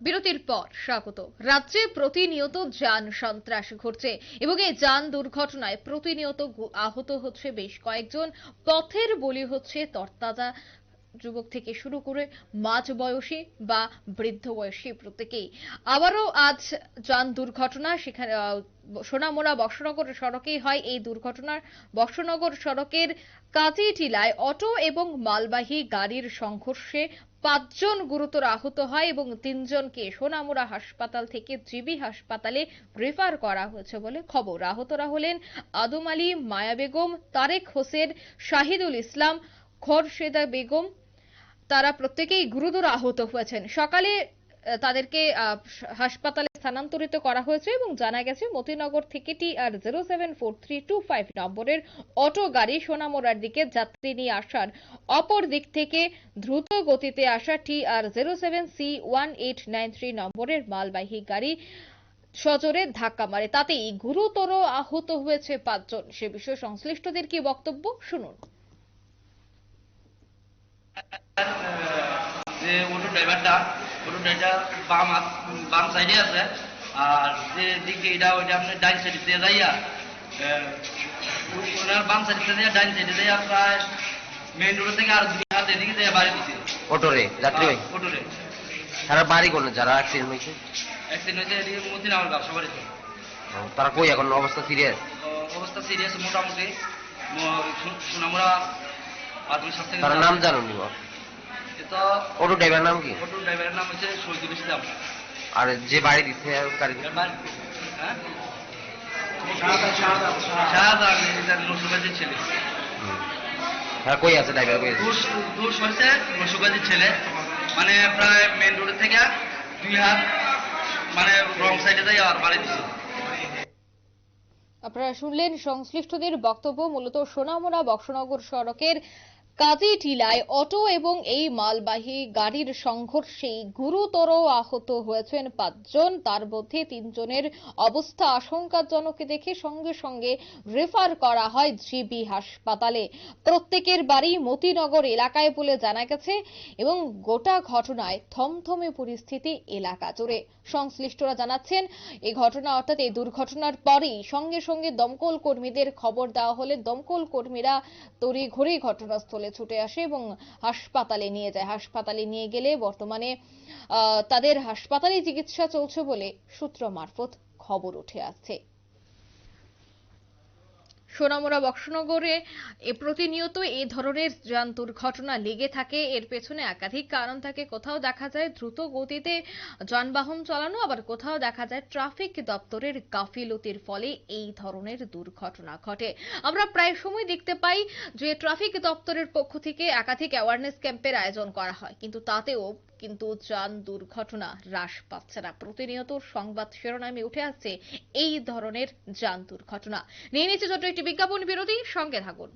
বিরতির পর স্বাগত। রাজ্যে প্রতিনিয়ত যান সন্ত্রাস ঘটছে এবং এই যান দুর্ঘটনায় প্রতিনিয়ত আহত হচ্ছে বেশ কয়েকজন। পথের বলি হচ্ছে তরতাজা যুবক থেকে শুরু করে মাঝ বয়সী বা বৃদ্ধ বয়সী প্রত্যেকেই। আবারও আজ যান দুর্ঘটনা সেখানে সোনামুড়া বক্সনগর সড়কেই হয় এই দুর্ঘটনার বক্সনগর সড়কের কাঁচিটিলায় অটো এবং মালবাহী গাড়ির সংঘর্ষে পাঁচজন গুরুতর আহত হয় এবং তিনজনকে সোনামুড়া হাসপাতাল থেকে জিবি হাসপাতালে রেফার করা হয়েছে বলে খবর। আহতরা হলেন আদম আলী, মায়া বেগম, তারেক হোসেন, শাহিদুল ইসলাম, খোরশেদা বেগম। তারা প্রত্যেকেই গুরুতর আহত হয়েছেন। সকালে তাদেরকে হাসপাতালে স্থানান্তরিত করা হয়েছে এবং জানা গেছে মতিনগর থেকে T R zero seven four three two five নম্বরের অটো গাড়ি সোনামোড়ার দিকে যাত্রী নিয়ে আসার। অপর দিক থেকে দ্রুত গতিতে আসা T R zero seven C one eight nine three নম্বরের মালবাহী গাড়ি সজোরে ধাক্কা মারে। তাতেই গুরুতর আহত হয়েছে পাঁচজন। সে বিষয়ে সংশ্লিষ্টদের কি বক্তব্য? শুনুন। যে অটো ড্রাইভারটা অটো ড্রাইভার বাম বাম সাইডে আছে। আর যে দিকে এটা ওইটা আপনি ডাইন সাইডে দিয়ে যাইয়া ওনার বাম সাইডে দিয়ে ডাইন সাইডে যাইয়া প্রায় মেইন রোড থেকে আর দুই হাত এদিকে দিয়ে বাড়ি অটোরে অটোরে তারা বাড়ি যারা অ্যাক্সিডেন্ট হয়েছে? অ্যাক্সিডেন্ট হয়েছে এদিকে মতিন আমার তারা কই এখন? অবস্থা সিরিয়াস অবস্থা সিরিয়াস মোটামুটি। সোনামুড়া আদমি স্বাস্থ্য তার নাম জানো নি এটা অটো ড্রাইভার নাম কি? অটো ড্রাইভারের নাম হচ্ছে শহীদুল ইসলাম। আর যে বাড়ি দিচ্ছে গাড়ি হ্যাঁ? শাহাদান এটা নসুবাজির ছেলে। তারা কই আছে ড্রাইভার কই আছে? নসুবাজির ছেলে। মানে প্রায় মেন রোড থেকে দুই হাত মানে রং সাইডে যাই আর বাড়ি দিছে। আপনারা শুনলেন সংশ্লিষ্টদের বক্তব্য মূলত সোনামুড়া বক্সনগর সড়কের কাজী টিলায় অটো এবং এই মালবাহী গাড়ির সংঘর্ষে গুরুতর আহত হয়েছেন পাঁচজন। তার মধ্যে তিনজনের অবস্থা আশঙ্কাজনক দেখে সঙ্গে সঙ্গে রেফার করা হয় জিবি হাসপাতালে। প্রত্যেকের বাড়ি মতিনগর এলাকায় বলে জানা গেছে এবং গোটা ঘটনায় থমথমে পরিস্থিতি এলাকা জুড়ে। সংশ্লিষ্টরা জানাচ্ছেন এই ঘটনা অর্থাৎ এই দুর্ঘটনার পরেই সঙ্গে সঙ্গে দমকল কর্মীদের খবর দেওয়া হলে দমকল কর্মীরা তড়ি ঘড়ি ঘটনাস্থলে ছুটে আসে এবং হাসপাতালে নিয়ে যায়। হাসপাতালে নিয়ে গেলে বর্তমানে তাদের হাসপাতালে চিকিৎসা চলছে বলে সূত্র মারফত খবর উঠে আসছে। সোনামুড়া বক্সনগরে প্রতিনিয়ত এই ধরনের যান দুর্ঘটনা লেগে থাকে। এর পেছনে একাধিক কারণ থাকে। কোথাও দেখা যায় দ্রুত গতিতে যানবাহন চালানো, আবার কোথাও দেখা যায় ট্রাফিক দপ্তরের গাফিলতির ফলে এই ধরনের দুর্ঘটনা ঘটে। আমরা প্রায় সময় দেখতে পাই যে ট্রাফিক দপ্তরের পক্ষ থেকে একাধিক অ্যাওয়ারনেস ক্যাম্পের আয়োজন করা হয়। কিন্তু তাতেও কিন্তু যান দুর্ঘটনা হ্রাস পাচ্ছে না। প্রতিনিয়ত সংবাদ শিরোনামে উঠে আসছে এই ধরনের যান দুর্ঘটনা। নিয়ে নিচ্ছে ছোট্ট একটি বিজ্ঞাপন বিরতি, সঙ্গে থাকুন।